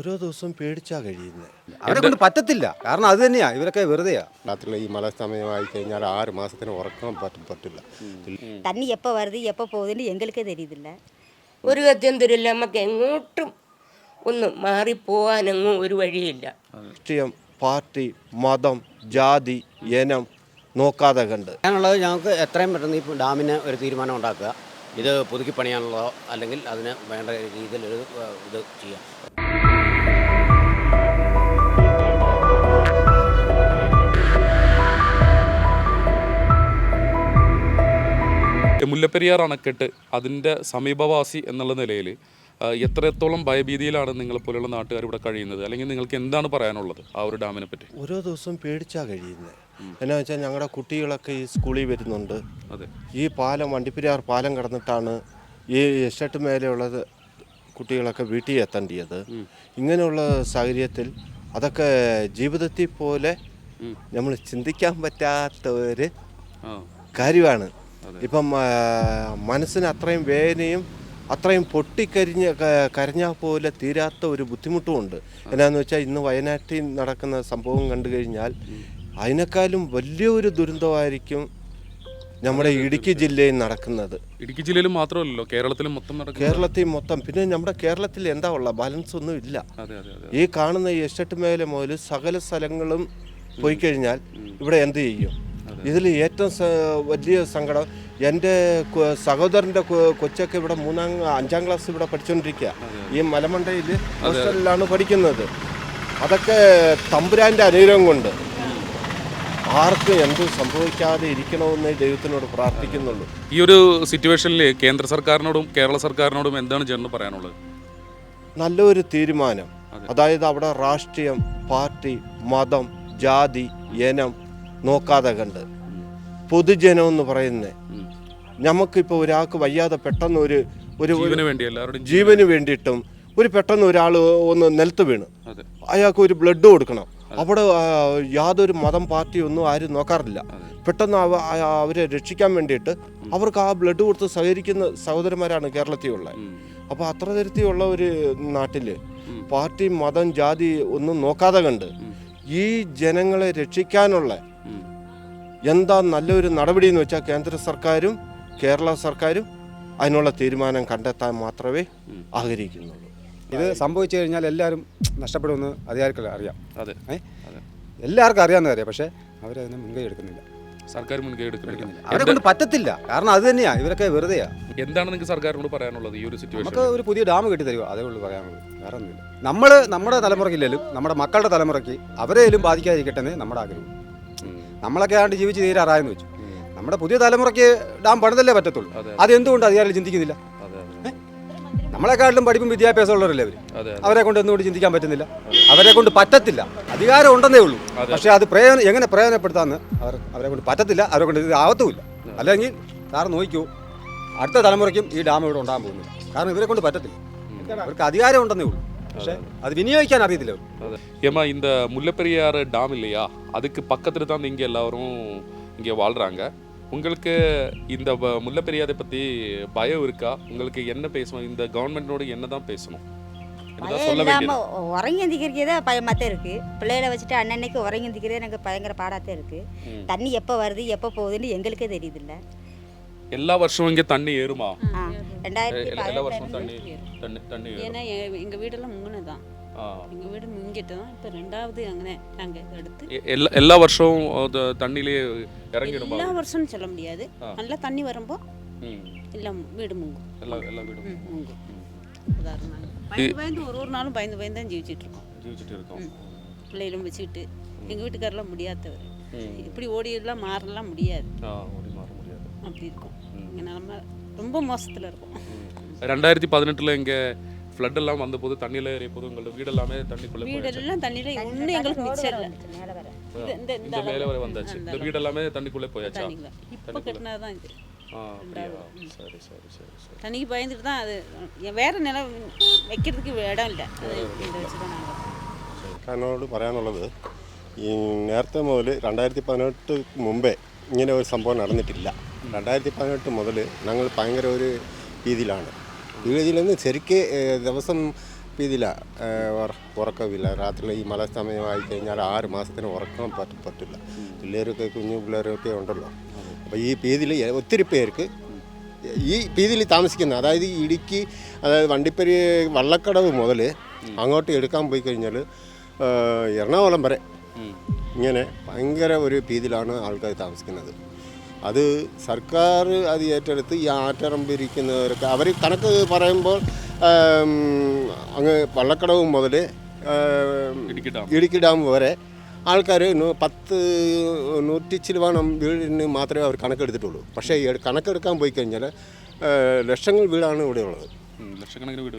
ഓരോ ദിവസവും പേടിച്ചാ കഴിയുന്നത് അവരെ കൊണ്ട് പറ്റത്തില്ല കാരണം അത് തന്നെയാ ഇവരൊക്കെ വെറുതെയാ രാത്രിയിൽ ഈ മഴ സമയമായി കഴിഞ്ഞാൽ ആറ് മാസത്തിന് ഉറക്കാൻ പറ്റ പറ്റില്ല தண்ணி எப்போ வருது எப்போ போகுதுன்னு எங்களுக்கே தெரியுதில்ல ഒരു ഗത്യന്തരമില്ല നമുക്ക് എങ്ങോട്ടും ഒന്നും മാറിപ്പോവാനൊന്നും ഒരു വഴിയില്ല രാഷ്ട്രീയം പാർട്ടി മതം ജാതി ഇനം നോക്കാതെ കണ്ട് പറയാനുള്ളത് ഞങ്ങൾക്ക് എത്രയും പെട്ടെന്ന് ഈ ഡാമിന് ഒരു തീരുമാനം ഉണ്ടാക്കുക ഇത് പുതുക്കി പണിയാനുള്ളതോ അല്ലെങ്കിൽ അതിന് വേണ്ട രീതിയിൽ ഒരു ഏഹ്, ഇത് ചെയ്യാം മുല്ലപ്പെരിയാർ അണക്കെട്ട് അതിന്റെ സമീപവാസി എന്നുള്ള നിലയിൽ എത്രത്തോളം ഭയഭീതിയിലാണ് നിങ്ങളെ പോലെയുള്ള നാട്ടുകാർ ഇവിടെ കഴിയുന്നത്? അല്ലെങ്കിൽ നിങ്ങൾക്ക് എന്താണ് പറയാനുള്ളത് ആ ഒരു ഡാമിനെ പറ്റി? ഓരോ ദിവസവും പേടിച്ചാ കഴിയുന്നത് എന്നാ വെച്ചാൽ ഞങ്ങളുടെ കുട്ടികളൊക്കെ ഈ സ്കൂളിൽ വരുന്നുണ്ട്. അതെ. ഈ പാലം വണ്ടിപ്പെരിയാർ പാലം കടന്നിട്ടാണ് ഈ എസ്റ്റേറ്റ് മേലെയുള്ളത് കുട്ടികളൊക്കെ വീട്ടിൽ എത്തേണ്ടിയത്. ഇങ്ങനെയുള്ള സാഹചര്യത്തിൽ അതൊക്കെ ജീവിതത്തിൽ പോലെ നമ്മൾ ചിന്തിക്കാൻ പറ്റാത്ത ഒരു കാര്യമാണ്. ഇപ്പം മനസ്സിന് അത്രയും വേദനയും അത്രയും പൊട്ടിക്കരിഞ്ഞ കരഞ്ഞ കരഞ്ഞാൽ പോലെ തീരാത്ത ഒരു ബുദ്ധിമുട്ടുമുണ്ട് എന്നാന്ന് വെച്ചാൽ ഇന്ന് വയനാട്ടിൽ നടക്കുന്ന സംഭവം കണ്ടു കഴിഞ്ഞാൽ അതിനേക്കാളും വലിയൊരു ദുരന്തമായിരിക്കും നമ്മുടെ ഇടുക്കി ജില്ലയിൽ നടക്കുന്നത്. ഇടുക്കി ജില്ലയിൽ മാത്രമല്ലല്ലോ കേരളത്തിലും മൊത്തം കേരളത്തിൽ മൊത്തം. പിന്നെ നമ്മുടെ കേരളത്തിൽ എന്താ ഉള്ള ബാലൻസ് ഒന്നും ഇല്ല. ഈ കാണുന്ന ഈ എസ്റ്റേറ്റ് മേഖല മുതൽ സകല സ്ഥലങ്ങളും പോയി കഴിഞ്ഞാൽ ഇവിടെ എന്ത് ചെയ്യും? ഇതിൽ ഏറ്റവും വലിയ സങ്കടം എന്റെ സഹോദരന്റെ കൊച്ചൊക്കെ ഇവിടെ മൂന്നാം അഞ്ചാം ക്ലാസ് ഇവിടെ പഠിച്ചുകൊണ്ടിരിക്കുക ഈ മലമണ്ടയിൽ ഹോസ്റ്റലിലാണ് പഠിക്കുന്നത്. അതൊക്കെ തമ്പുരാന്റെ അനുഗ്രഹം കൊണ്ട്. ആർക്കും എന്ത് സംഭവിക്കാതെ ഇരിക്കണമെന്ന് ദൈവത്തിനോട് പ്രാർത്ഥിക്കുന്നുള്ളൂ. ഈ ഒരു സിറ്റുവേഷനിൽ കേന്ദ്ര സർക്കാരിനോടും കേരള സർക്കാരിനോടും എന്താണ് ചേർന്ന് പറയാനുള്ളത്? നല്ലൊരു തീരുമാനം. അതായത് അവിടെ രാഷ്ട്രീയം പാർട്ടി മതം ജാതി ഇനം നോക്കാതെ കണ്ട് പൊതുജനം എന്ന് പറയുന്നത് നമുക്കിപ്പോൾ ഒരാൾക്ക് വയ്യാതെ പെട്ടെന്ന് ഒരു ഒരു ജീവന് വേണ്ടിയിട്ടും ഒരു പെട്ടെന്ന് ഒരാൾ ഒന്ന് നിലത്ത് വീണ്. അയാൾക്ക് ഒരു ബ്ലഡ് കൊടുക്കണം. അവിടെ യാതൊരു മതം പാർട്ടി ഒന്നും ആരും നോക്കാറില്ല. പെട്ടെന്ന് അവ അവരെ രക്ഷിക്കാൻ വേണ്ടിയിട്ട് അവർക്ക് ആ ബ്ലഡ് കൊടുത്ത് സഹകരിക്കുന്ന സഹോദരന്മാരാണ് കേരളത്തിലുള്ളത്. അപ്പോൾ അത്ര തരത്തിലുള്ള ഒരു നാട്ടിൽ പാർട്ടി മതം ജാതി ഒന്നും നോക്കാതെ കണ്ട് ഈ ജനങ്ങളെ രക്ഷിക്കാനുള്ള എന്താ നല്ലൊരു നടപടി എന്ന് വെച്ചാൽ കേന്ദ്ര സർക്കാരും കേരള സർക്കാരും അതിനുള്ള തീരുമാനം കണ്ടെത്താൻ മാത്രമേ ആഗ്രഹിക്കുന്നുള്ളൂ. ഇത് സംഭവിച്ചു കഴിഞ്ഞാൽ എല്ലാവരും നഷ്ടപ്പെടുമെന്ന് അധികാരികൾ അറിയാം. അതെ. എല്ലാവർക്കും അറിയാവുന്ന കാര്യം പക്ഷേ അവരതിന് മുൻകൈ എടുക്കുന്നില്ല. സർക്കാർ മുൻകൈ എടുക്കുന്നില്ല. അവരെ കൊണ്ട് പറ്റത്തില്ല. കാരണം അത് തന്നെയാ. ഇവരൊക്കെ വെറുതെയാ. എന്താണ് നിങ്ങൾക്ക് സർക്കാരിനോട് പറയാനുള്ളത് ഈ ഒരു സിറ്റുവേഷൻ നമുക്ക് ഒരു പുതിയ ഡാം കെട്ടി തരുമോ? അതേ ഉള്ളൂ പറയാനുള്ളത്. വേറെ ഒന്നുമില്ല നമ്മൾ നമ്മുടെ തലമുറയ്ക്കില്ലേലും നമ്മുടെ മക്കളുടെ തലമുറയ്ക്ക് അവരെയും ബാധിക്കാതിരിക്കട്ടെ എന്നേ നമ്മുടെ ആഗ്രഹം. നമ്മളൊക്കെ ആണ്ട് ജീവിച്ച് തീരാറായെന്ന് വെച്ചു. നമ്മുടെ പുതിയ തലമുറയ്ക്ക് ഡാം പണിതല്ലേ പറ്റത്തുള്ളൂ. അത് അതെന്തുകൊണ്ട് അധികാരം ചിന്തിക്കുന്നില്ല? നമ്മളെക്കാട്ടിലും പഠിപ്പും വിദ്യാഭ്യാസം ഉള്ളവരല്ലേ അവർ അവരെ കൊണ്ട് എന്തുകൊണ്ട് ചിന്തിക്കാൻ പറ്റുന്നില്ല? അവരെ കൊണ്ട് പറ്റത്തില്ല. അധികാരം ഉണ്ടെന്നേ ഉള്ളൂ. പക്ഷേ അത് പ്രയോജനം എങ്ങനെ പ്രയോജനപ്പെടുത്താമെന്ന് അവർ അവരെ കൊണ്ട് പറ്റത്തില്ല. അവരെ കൊണ്ട് ഇത് ആവത്തുമില്ല. അല്ലെങ്കിൽ സാർ നോക്കൂ അടുത്ത തലമുറയ്ക്കും ഈ ഡാം ഇവിടെ ഉണ്ടാകാൻ പോകുന്നില്ല. കാരണം ഇവരെ കൊണ്ട് പറ്റത്തില്ല. അവർക്ക് അധികാരം ഉണ്ടെന്നേ ഉള്ളൂ. പക്ഷേ അത് വിനിയോഗിക്കാൻ അറിയത്തില്ല ஏம்மா இந்த முல்லைப்பெரியாறு டேம் இல்லையா அதுக்கு பக்கத்தில் தான் இங்கே எல்லாரும் இங்கே வாழ்கிறாங்க உங்களுக்கு இந்த வ- முல்லைப்பெரியாரை பற்றி பயம் இருக்கா உங்களுக்கு என்ன பேசணும் இந்த கவர்மெண்ட்டோடு என்ன தான் பேசணும் என்னதான் பயம் சொல்ல உறங்கி எந்திக்கிறதே பயமாக தான் இருக்குது பிள்ளைகளை வச்சுட்டு அன்னன்னைக்கு உறங்கி எந்திக்கிறதே எனக்கு பயங்கர பாடாத்தான் இருக்குது தண்ணி எப்போ வருது எப்போ போகுதுன்னு எங்களுக்கே தெரியுதில்ல எல்லா வருஷமும் இங்கே தண்ணி ஏறுமா? எல்லா வருஷமும் தண்ணி தண்ணி தண்ணி ஏன்னா எங்க வீடெல்லாம் முங்கினது தான். எங்க வீடு முங்கிட்டு தான் இப்போ ரெண்டாவது அங்கே நாங்கள் எடுத்து எல்லா எல்லா வருஷமும் தண்ணியிலே இறங்கிடுமா? எல்லா வருஷம்னு சொல்ல முடியாது. நல்லா தண்ணி வரும்போ எல்லாம் வீடு முங்கும். எல்லா எல்லா வீடும் முங்கும். உதாரணம். பயந்து பயந்து ஒரு ஒரு நாளும் பயந்து பயந்து தான் ஜீவிச்சிட்டு இருக்கோம். ஜீவிச்சுட்டு இருக்கோம். பிள்ளைகளும் வச்சுக்கிட்டு எங்கள் வீட்டுக்காரெல்லாம் முடியாதவர். இப்படி ஓடியெல்லாம் மாறலாம் முடியாது. ஆ ஓடி மாற முடியாது. அப்படி இருக்கும். இங்கே நிலமை ரொம்ப மோசத்தில் இருக்கும் ரெண்டாயிரத்தி பதினெட்டில் இங்கே ஃப்ளட் எல்லாம் வந்தபோது தண்ணியில் ஏறிய போது உங்களோட வீடு எல்லாமே தண்ணிக்குள்ளே போயிடுச்சு வீடெல்லாம் தண்ணியில் ஒன்றும் எங்களுக்கு மிச்சம் இல்லை மேலே வர இந்த இந்த இந்த மேலே வரை வந்தாச்சு இந்த வீடு எல்லாமே தண்ணிக்குள்ளே போயாச்சா தண்ணிக்குள்ள இப்போ கட்டினது தான் இது ஆ அப்படியா சரி சரி சரி சரி தண்ணிக்கு பயந்துட்டு தான் அது எ- வேற நிலம் வைக்கிறதுக்கு இடம் இல்லை அது இதை வச்சு தான் நாங்கள் സർക്കാരിനോട് പറയാനുള്ളത് ഈ നേരത്തെ മുതൽ രണ്ടായിരത്തി പതിനെട്ട് മുമ്പേ ഇങ്ങനെ ഒരു സംഭവം നടന്നിട്ടില്ല രണ്ടായിരത്തി പതിനെട്ട് മുതൽ ഞങ്ങൾ ഭയങ്കര ഒരു രീതിയിലാണ്. ഈ രീതിയിലൊന്നും ശരിക്ക് ദിവസം രീതിയിലാണ് ഉറക്കമില്ല. രാത്രി ഈ മഴ സമയമായി കഴിഞ്ഞാൽ ആറ് മാസത്തിന് ഉറക്കം പറ്റ പറ്റില്ല. പിള്ളേരൊക്കെ കുഞ്ഞു പിള്ളേരൊക്കെ ഉണ്ടല്ലോ. അപ്പോൾ ഈ പീതിൽ ഒത്തിരി പേർക്ക് ഈ പീതിയിൽ താമസിക്കുന്ന അതായത് ഇടുക്കി അതായത് വണ്ടിപ്പരി വള്ളക്കടവ് മുതൽ അങ്ങോട്ട് എടുക്കാൻ പോയി കഴിഞ്ഞാൽ എറണാകുളം വരെ ഇങ്ങനെ ഭയങ്കര ഒരു പീതിയിലാണ് ആൾക്കാർ താമസിക്കുന്നത്. അത് സർക്കാർ അത് ഏറ്റെടുത്ത് ഈ ആറ്ററമ്പിരിക്കുന്നവരൊക്കെ അവർ കണക്ക് പറയുമ്പോൾ അങ്ങ് വള്ളക്കടവ് മുതൽ ഇടുക്കി ഡാം. വരെ ആൾക്കാർ പത്ത് നൂറ്റി ചിലവാണം വീടിന് മാത്രമേ അവർ കണക്കെടുത്തിട്ടുള്ളൂ. പക്ഷേ കണക്കെടുക്കാൻ പോയി കഴിഞ്ഞാൽ ലക്ഷങ്ങൾ വീടാണ് ഇവിടെ ഉള്ളത്.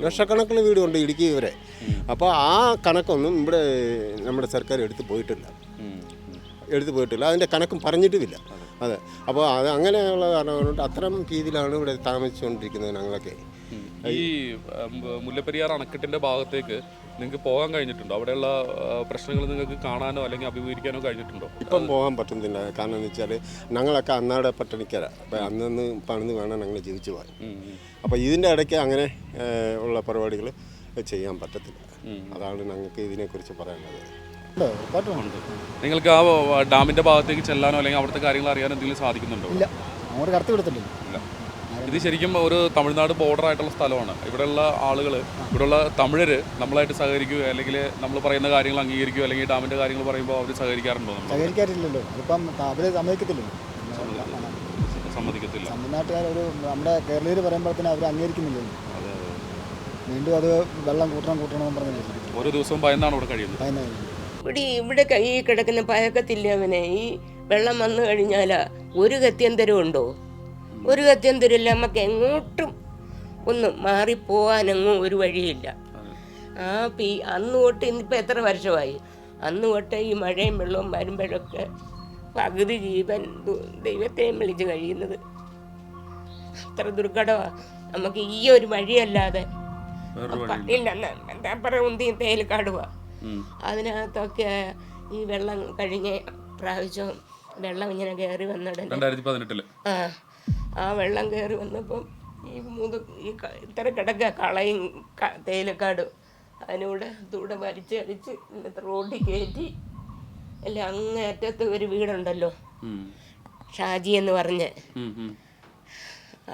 ലക്ഷക്കണക്കിന് വീടുണ്ട് ഇടുക്കി വരെ. അപ്പോൾ ആ കണക്കൊന്നും ഇവിടെ നമ്മുടെ സർക്കാർ എടുത്തു പോയിട്ടില്ല. എടുത്തു പോയിട്ടില്ല. അതിന്റെ കണക്കും പറഞ്ഞിട്ടുമില്ല. അതെ. അപ്പോൾ അത് അങ്ങനെയുള്ള കാരണം കൊണ്ട് അത്തരം രീതിയിലാണ് ഇവിടെ താമസിച്ചുകൊണ്ടിരിക്കുന്നത് ഞങ്ങളൊക്കെ. ഈ മുല്ലപ്പെരിയാർ അണക്കെട്ടിന്റെ ഭാഗത്തേക്ക് നിങ്ങൾക്ക് പോകാൻ കഴിഞ്ഞിട്ടുണ്ടോ? അവിടെയുള്ള പ്രശ്നങ്ങൾ നിങ്ങൾക്ക് കാണാനോ അല്ലെങ്കിൽ അഭിമുഖീകരിക്കാനോ കഴിഞ്ഞിട്ടുണ്ടോ? ഇപ്പം പോകാൻ പറ്റുന്നില്ല. കാരണം എന്ന് വെച്ചാൽ ഞങ്ങളൊക്കെ അന്നാടെ പട്ടണിക്കര. അപ്പം അന്നന്ന് പണിന്ന് വേണം ഞങ്ങൾ ജീവിച്ചു പോകാൻ. അപ്പോൾ ഇതിന്റെ ഇടയ്ക്ക് അങ്ങനെ ഉള്ള പരിപാടികൾ ചെയ്യാൻ പറ്റത്തില്ല. അതാണ് ഞങ്ങൾക്ക് ഇതിനെക്കുറിച്ച് പറയാനുള്ളത്. ഉണ്ട്. നിങ്ങൾക്ക് ആ ഡാമിന്റെ ഭാഗത്തേക്ക് ചെല്ലാനോ അല്ലെങ്കിൽ അവിടുത്തെ കാര്യങ്ങൾ അറിയാനോ എന്തെങ്കിലും സാധിക്കുന്നുണ്ടോ? ഇല്ല. അങ്ങോട്ട് കടത്തി വിടത്തില്ലല്ലോ ഇല്ല. ഇത് ശരിക്കും ഒരു തമിഴ്നാട് ബോർഡർ ആയിട്ടുള്ള സ്ഥലമാണ്. ഇവിടെയുള്ള ആളുകൾ ഇവിടെയുള്ള തമിഴര് നമ്മളായിട്ട് സഹകരിക്കുകയോ അല്ലെങ്കിൽ നമ്മൾ പറയുന്ന കാര്യങ്ങൾ അംഗീകരിക്കുകയോ അല്ലെങ്കിൽ ഡാമിന്റെ കാര്യങ്ങൾ പറയുമ്പോൾ അവർ സഹകരിക്കാറുണ്ടോ സഹകരിക്കാറില്ലല്ലോ. അതിപ്പം അവർ സമ്മതിക്കത്തില്ലല്ലോ സമ്മതിക്കത്തില്ല. തമിഴ്നാട്ടുകാർ ഒരു നമ്മുടെ കേരളീയർ പറയുമ്പോഴത്തേനും അവർ അംഗീകരിക്കുന്നില്ലല്ലോ വീണ്ടും അത് വെള്ളം കൂട്ടണം കൂട്ടണം എന്ന് പറഞ്ഞില്ലേ ഓരോ ദിവസവും ഭയന്നാണ് ഇവിടെ കഴിയുന്നത്. അതിനെ ഇവിടെ ഇവിടെ കൈ കിടക്കുന്ന പഴക്കത്തില്ല അവനെ? ഈ വെള്ളം വന്നു കഴിഞ്ഞാൽ ഒരു ഗത്യന്തരം ഉണ്ടോ? ഒരു ഗത്യന്തരമില്ല. നമുക്ക് എങ്ങോട്ടും ഒന്ന് മാറിപ്പോവാനൊന്നും ഒരു വഴിയില്ല. ആ പി അന്ന് തൊട്ട് ഇന്നിപ്പോൾ എത്ര വർഷമായി? അന്ന് തൊട്ട് ഈ മഴയും വെള്ളവും വരുമ്പോഴൊക്കെ പകുതി ജീവൻ ദൈവത്തെയും വിളിച്ച് കഴിയുന്നത്. അത്ര ദുർഘടമാണ് നമുക്ക് ഈ ഒരു വഴിയല്ലാതെ ഇല്ല ന- എന്താ പറയുക ഉം. അതിനകത്തൊക്കെ ഈ വെള്ളം കഴിഞ്ഞ പ്രാവശ്യം വെള്ളം ഇങ്ങനെ കയറി വന്നിടനെ. ആ ആ വെള്ളം കയറി വന്നപ്പം ഈ മുതു ഈ ഇത്ര കിടക്ക കളയും തേയിലക്കാടും. അതിനൂടെ തൂടെ വലിച്ച് അടിച്ച് ഇന്നത്തെ റോഡിൽ കയറ്റി അല്ല അങ്ങേറ്റത്ത് ഒരു വീടുണ്ടല്ലോ. ഷാജി എന്ന് പറഞ്ഞ്.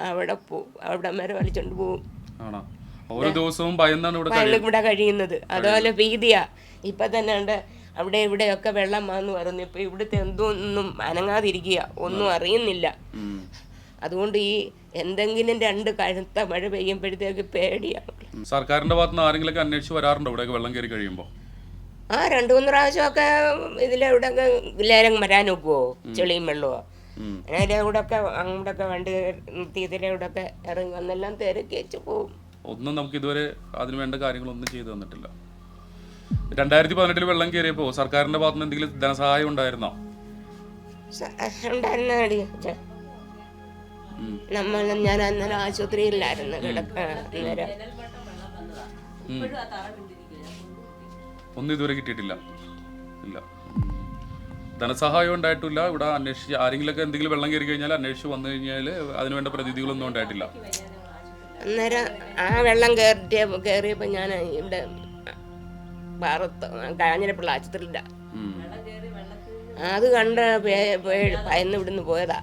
അവിടെ പോ അവിടെ വരെ വലിച്ചോണ്ട് പോവും. ഓരോ ദിവസവും ഭയന്നാണ് ഇവിടെ ഇവിടെ കഴിയുന്നത്. അതുപോലെ ഭീതിയാ. ഇപ്പൊ തന്നെ ഉണ്ട്. അവിടെ ഇവിടെയൊക്കെ വെള്ളം വന്നു പറഞ്ഞു. ഇപ്പൊ ഇവിടുത്തെ എന്തോന്നും അനങ്ങാതിരിക്കുക. ഒന്നും അറിയുന്നില്ല. അതുകൊണ്ട് ഈ എന്തെങ്കിലും രണ്ട് കഴുത്ത മഴ പെയ്യുമ്പോഴത്തേക്ക് പേടിയാണ്. സർക്കാരിന്റെ ഭാഗത്തുനിന്ന് ആരെങ്കിലും അന്വേഷിച്ച് വരാറുണ്ടോ ഇവിടെ വെള്ളം കയറി കഴിയുമ്പോൾ ആ രണ്ടു മൂന്ന് പ്രാവശ്യമൊക്കെ ഇതിലെവിടെ ലേലം വരാൻ ഒക്കുവോ ചെളിയും വെള്ളമോ അങ്ങനെ അതിലെ കൂടെ ഒക്കെ അങ്ങോട്ടൊക്കെ വണ്ടി നിർത്തി ഇവിടെ ഒക്കെ ഇറങ്ങി വന്നെല്ലാം തിരക്കി വെച്ച് പോവും. ഒന്നും നമുക്ക് ഇതുവരെ അതിന് വേണ്ട കാര്യങ്ങളൊന്നും ചെയ്തു തന്നിട്ടില്ല. രണ്ടായിരത്തി പതിനെട്ടിൽ വെള്ളം കയറിയപ്പോൾ സർക്കാരിന്റെ ഭാഗത്തുനിന്ന് എന്തെങ്കിലും ധനസഹായം ഉണ്ടായിരുന്നോ. നമ്മൾ ഞാൻ അന്നേരം ആശുപത്രിയിലായിരുന്നു. ഒന്നും ഇതുവരെ കിട്ടിയിട്ടില്ല. ഇല്ല. ധനസഹായം ഉണ്ടായിട്ടില്ല. ഇവിടെ അന്വേഷിച്ച് ആരെങ്കിലുമൊക്കെ എന്തെങ്കിലും വെള്ളം കയറി കഴിഞ്ഞാൽ അന്വേഷിച്ച് വന്നു കഴിഞ്ഞാൽ അതിനുവേണ്ട പ്രതിനിധികളൊന്നും ഉണ്ടായിട്ടില്ല. അന്നേരം ആ വെള്ളം കയറിയ കയറിയപ്പോൾ ഞാൻ ഇവിടെ പാറത്ത് കാഞ്ഞിരപ്പിള്ള ആശുപത്രിയില്ല. അത് കണ്ട പയന്ന് ഇവിടുന്ന് പോയതാ.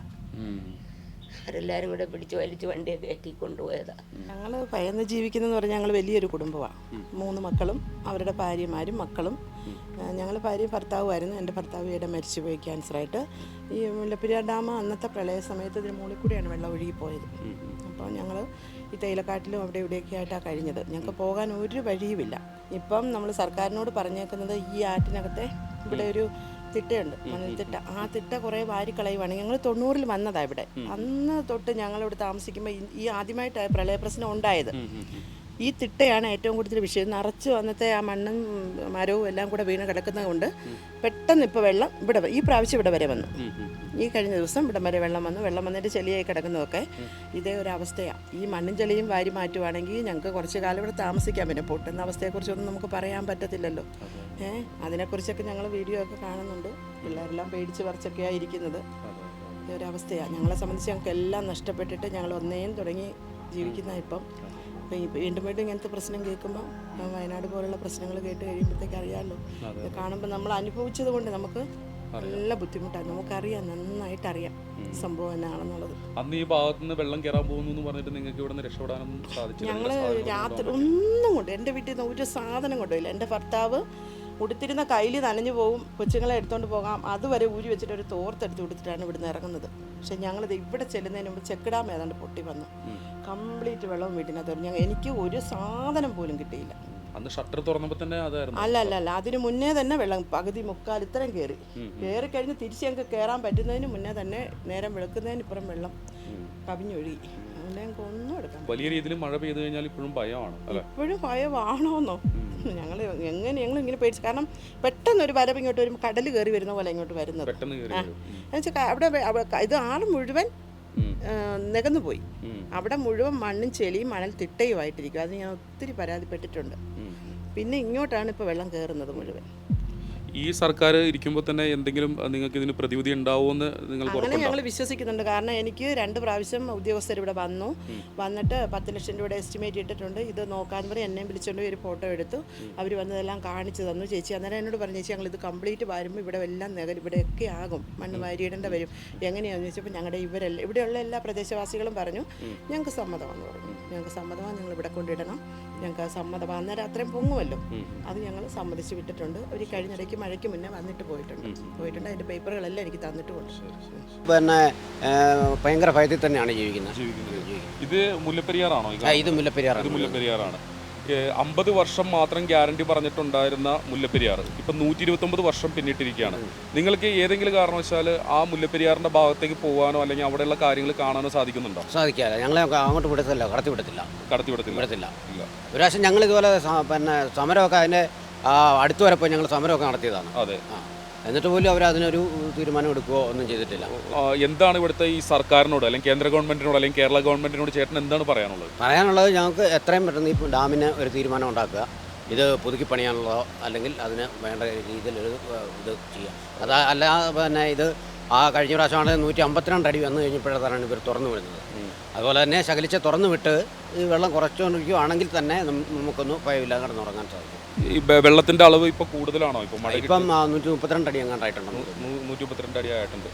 അവരെല്ലാരും അവരെല്ലാവരും കൂടെ പിടിച്ച് വലിച്ച് വണ്ടിയൊക്കെ കയറ്റി കൊണ്ടുപോയതാ ഞങ്ങൾ പയന്ന് ജീവിക്കുന്നതെന്ന് പറഞ്ഞാൽ ഞങ്ങൾ വലിയൊരു കുടുംബമാണ് മൂന്ന് മക്കളും അവരുടെ ഭാര്യമാരും മക്കളും. ഞങ്ങൾ ഭാര്യ ഭർത്താവുമായിരുന്നു. എന്റെ ഭർത്താവ് മരിച്ചു മരിച്ചുപോയി ക്യാൻസറായിട്ട്. ഈ മുല്ലപ്പെരിയാർ ഡാം അന്നത്തെ പ്രളയ സമയത്ത് ഇതിന് മുകളിൽ കൂടിയാണ് വെള്ളം ഒഴുകിപ്പോയത്. അപ്പോൾ ഞങ്ങൾ ഈ തേയിലക്കാട്ടിലും അവിടെ ഇവിടെയൊക്കെ ആയിട്ടാണ് കഴിഞ്ഞത്. ഞങ്ങൾക്ക് പോകാൻ ഒരു വഴിയുമില്ല. ഇപ്പം നമ്മൾ സർക്കാരിനോട് പറഞ്ഞേക്കുന്നത് ഈ ആറ്റിനകത്തെ ഇവിടെ ഒരു തിട്ടയുണ്ട്. മണൽത്തിട്ട ആ തിട്ട കുറേ വാരിക്കളയുവാണ്. ഞങ്ങൾ തൊണ്ണൂറിൽ വന്നതാണ് ഇവിടെ. അന്ന് തൊട്ട് ഞങ്ങളിവിടെ താമസിക്കുമ്പോൾ ഈ- ഈ ആദ്യമായിട്ടാണ് പ്രളയ പ്രശ്നം ഉണ്ടായത്. ഈ തിട്ടയാണ് ഏറ്റവും കൂടുതൽ വിഷയം. നിറച്ച് വന്നത്തെ ആ മണ്ണും മരവും എല്ലാം കൂടെ വീണ് കിടക്കുന്നത് കൊണ്ട് പെട്ടെന്ന് ഇപ്പോൾ വെള്ളം ഇവിടെ ഈ പ്രാവശ്യം ഇവിടെ വരെ വന്നു. ഈ കഴിഞ്ഞ ദിവസം ഇവിടെ വരെ വെള്ളം വന്നു. വെള്ളം വന്നിട്ട് ചെളിയായി കിടക്കുന്നതൊക്കെ ഇതേ ഒരു അവസ്ഥയാണ് ഈ മണ്ണും ചെളിയും വാരി മാറ്റുവാണെങ്കിൽ ഞങ്ങൾക്ക് കുറച്ച് കാലം ഇവിടെ താമസിക്കാൻ പറ്റും പൊട്ടുന്ന അവസ്ഥയെക്കുറിച്ചൊന്നും നമുക്ക് പറയാൻ പറ്റത്തില്ലല്ലോ. ഏഹ് അതിനെക്കുറിച്ചൊക്കെ ഞങ്ങൾ വീഡിയോ ഒക്കെ കാണുന്നുണ്ട്. പിള്ളേരെല്ലാം പേടിച്ച് പറിച്ചൊക്കെയാണ് ഇരിക്കുന്നത്. ഈ ഒരു അവസ്ഥയാണ് ഞങ്ങളെ സംബന്ധിച്ച് ഞങ്ങൾക്ക് എല്ലാം നഷ്ടപ്പെട്ടിട്ട് ഞങ്ങൾ ഒന്നേയും തുടങ്ങി ജീവിക്കുന്ന ഇപ്പം. ഇപ്പം ഈ വീണ്ടും വീണ്ടും ഇങ്ങനത്തെ പ്രശ്നം കേൾക്കുമ്പോൾ വയനാട് പോലുള്ള പ്രശ്നങ്ങൾ കേട്ട് കഴിയുമ്പോഴത്തേക്ക് അറിയാമല്ലോ. ഇത് കാണുമ്പോൾ നമ്മൾ അനുഭവിച്ചത് കൊണ്ട് നമുക്ക് നല്ല ബുദ്ധിമുട്ടാണ്. നമുക്കറിയാം നന്നായിട്ട് അറിയാം സംഭവം എന്നാണെന്നുള്ളത്. അന്ന് ഈ ഭാഗത്ത് നിന്ന് വെള്ളം കയറാൻ പോകുന്നു എന്ന് പറഞ്ഞിട്ട് നിങ്ങൾക്ക് ഇവിടെ നിന്ന് രക്ഷപ്പെടാനൊന്നും സാധിച്ചില്ല ഞങ്ങൾ രാത്രി ഒന്നും കൊണ്ട് എന്റെ വീട്ടിൽ നിന്ന് ഒരു സാധനം കൊണ്ടുപോയില്ല. എന്റെ ഭർത്താവ് ഉടുത്തിരുന്ന കയ്യിൽ നനഞ്ഞു പോകും കൊച്ചുങ്ങളെ എടുത്തുകൊണ്ട് പോകാം. അതുവരെ ഊരി വെച്ചിട്ട് ഒരു തോർത്തെടുത്ത് കൊടുത്തിട്ടാണ് ഇവിടുന്ന് ഇറങ്ങുന്നത്. പക്ഷെ ഞങ്ങളിത് ഇവിടെ ചെല്ലുന്നതിന് മുമ്പ് ചെക്കിടാൻ ഏതാണ്ട് പൊട്ടി വന്നു. കംപ്ലീറ്റ് വെള്ളം വീട്ടിനകത്ത് ഞങ്ങൾ എനിക്ക് ഒരു സാധനം പോലും കിട്ടിയില്ല. അന്ന് ഷട്ടർ തുറന്നപ്പോൾ തന്നെ അതായിരുന്നു. അല്ല അല്ല അല്ല. അതിന് മുന്നേ തന്നെ വെള്ളം പകുതി മുക്കാൽ ഇത്രയും കയറി കയറി കഴിഞ്ഞ് തിരിച്ച് ഞങ്ങൾക്ക് കയറാൻ പറ്റുന്നതിന് മുന്നേ തന്നെ നേരം വെളുക്കുന്നതിന് ഇപ്പുറം വെള്ളം കവിഞ്ഞൊഴുകി. എടുക്കാൻ വലിയ രീതിയിൽ മഴ പെയ്തു കഴിഞ്ഞാൽ ഇപ്പോഴും ഭയമാണ് അല്ലേ? ഇപ്പോഴും ഭയമാണോന്നോ? ഞങ്ങൾ എങ്ങനെ ഞങ്ങൾ ഇങ്ങനെ പേടിച്ചു കാരണം പെട്ടെന്ന് ഒരു വരവ് ഇങ്ങോട്ട് വരുമ്പോൾ കടൽ കയറി വരുന്ന പോലെ ഇങ്ങോട്ട് വരുന്നത്. എന്നുവെച്ചാൽ അവിടെ ഇത് ആൾ മുഴുവൻ നികന്നു പോയി. അവിടെ മുഴുവൻ മണ്ണും ചെളിയും മണൽ തിട്ടയുമായിട്ടിരിക്കും. അത് ഞാൻ ഒത്തിരി പരാതിപ്പെട്ടിട്ടുണ്ട്. പിന്നെ ഇങ്ങോട്ടാണ് ഇപ്പോൾ വെള്ളം കയറുന്നത് മുഴുവൻ. ഈ സർക്കാർ ഇരിക്കുമ്പോൾ തന്നെ എന്തെങ്കിലും നിങ്ങൾക്ക് ഇതിന് പ്രതിവിധി ഉണ്ടാവുമെന്ന് നിങ്ങൾ അങ്ങനെ ഞങ്ങൾ വിശ്വസിക്കുന്നുണ്ട്. കാരണം എനിക്ക് രണ്ട് പ്രാവശ്യം ഉദ്യോഗസ്ഥർ ഇവിടെ വന്നു. വന്നിട്ട് പത്ത് ലക്ഷം രൂപയുടെ എസ്റ്റിമേറ്റ് ഇട്ടിട്ടുണ്ട്. ഇത് നോക്കാൻ പറഞ്ഞ് എന്നെ വിളിച്ചുകൊണ്ട് ഒരു ഫോട്ടോ എടുത്തു. അവർ വന്നതെല്ലാം കാണിച്ചു തന്നു ചേച്ചി. അന്നേരം എന്നോട് പറഞ്ഞു ചേച്ചി ഞങ്ങൾ ഇത് കംപ്ലീറ്റ് വരുമ്പോൾ ഇവിടെ എല്ലാം നികൽ ഇവിടെയൊക്കെ ആകും. മണ്ണ് വാരിയിടേണ്ട വരും. എങ്ങനെയാണെന്ന് ചോദിച്ചപ്പോൾ ഞങ്ങളുടെ ഇവരെല്ലാം ഇവിടെയുള്ള എല്ലാ പ്രദേശവാസികളും പറഞ്ഞു ഞങ്ങൾക്ക് സമ്മതമാണെന്ന് പറഞ്ഞു. ഞങ്ങൾക്ക് സമ്മതമാണ് നിങ്ങൾ ഇവിടെ കൊണ്ടിടണം. ഞങ്ങൾക്ക് സമ്മതമാണ് അന്നേരം അത്രയും പൊങ്ങുമല്ലോ. അത് ഞങ്ങൾ സമ്മതിച്ച് വിട്ടിട്ടുണ്ട്. ഒരു കഴിഞ്ഞിടയ്ക്ക് മഴയ്ക്ക് മുന്നേ വന്നിട്ട് പോയിട്ടുണ്ട്. പോയിട്ടുണ്ട്. അതിന്റെ പേപ്പറുകളെല്ലാം എനിക്ക് തന്നിട്ടുമുണ്ട് പിന്നെ ഭയങ്കര ഭയത്തിൽ തന്നെയാണ് ജീവിക്കുന്നത്. ഇത് മുല്ലപ്പെരിയാറാണോ ഇത് മുല്ലപ്പെരിയാറാണ്. ഇത് മുല്ലപ്പെരിയാറാണ്. അമ്പത് വർഷം മാത്രം ഗ്യാരണ്ടി പറഞ്ഞിട്ടുണ്ടായിരുന്ന മുല്ലപ്പെരിയാർ ഇപ്പൊ നൂറ്റി ഇരുപത്തൊമ്പത് വർഷം പിന്നിട്ടിരിക്കുകയാണ്. നിങ്ങൾക്ക് ഏതെങ്കിലും കാരണവശാൽ ആ മുല്ലപ്പെരിയാറിന്റെ ഭാഗത്തേക്ക് പോകാനോ അല്ലെങ്കിൽ അവിടെയുള്ള കാര്യങ്ങൾ കാണാനോ സാധിക്കുന്നുണ്ടോ? സാധിക്കാതെ ഞങ്ങളെ അങ്ങോട്ട് വിടത്തില്ല. കടത്തി വിടത്തില്ല. കടത്തി വിടത്തില്ല. വിടത്തില്ല. ഒരു പ്രാവശ്യം ഞങ്ങൾ ഇതുപോലെ പിന്നെ സമരമൊക്കെ അതിന്റെ അടുത്ത് വരെ പോയി ഞങ്ങൾ സമരമൊക്കെ നടത്തിയതാണ്. അതെ. ആ എന്നിട്ട് പോലും അവർ അതിനൊരു തീരുമാനം എടുക്കുകയോ ഒന്നും ചെയ്തിട്ടില്ല. ആ, എന്താണ് ഇവിടുത്തെ ഈ സർക്കാരിനോട് അല്ലെങ്കിൽ കേന്ദ്ര ഗവൺമെന്റിനോട് അല്ലെങ്കിൽ കേരള ഗവൺമെന്റിനോട് ചേട്ടൻ എന്താണ് പറയാനുള്ളത്? പറയാനുള്ളത് ഞങ്ങൾക്ക് എത്രയും പെട്ടെന്ന് ഈ ഡാമിന് ഒരു തീരുമാനം ഉണ്ടാക്കുക. ഇത് പുതുക്കി പണിയാനുള്ളതോ അല്ലെങ്കിൽ അതിന് വേണ്ട രീതിയിൽ ഒരു ഏഹ്, ഇത് ചെയ്യുക അത് അല്ല പിന്നെ ഇത് ആ കഴിഞ്ഞ പ്രാവശ്യമാണ് നൂറ്റി അമ്പത്തിരണ്ട് അടി വന്നു കഴിഞ്ഞപ്പോഴത്താണ് ഇവർ തുറന്നു വിടുന്നത്. അതുപോലെ തന്നെ ശകലിച്ച് തുറന്നു വിട്ട് ഈ വെള്ളം കുറച്ചുകൊണ്ടിരിക്കുകയാണെങ്കിൽ തന്നെ നമുക്കൊന്ന് ഭയമില്ലാതെ കിടന്നുറങ്ങാൻ സാധിക്കും. ഈ വെ- വെള്ളത്തിന്റെ അളവ് ഇപ്പൊ കൂടുതലാണോ? ഇപ്പൊ മഴ ഇപ്പം നൂറ്റി മുപ്പത്തിരണ്ട് അടി എങ്ങാണ്ടായിട്ടുണ്ട്. നൂറ്റി മുപ്പത്തിരണ്ട് അടി ആയിട്ടുണ്ട്.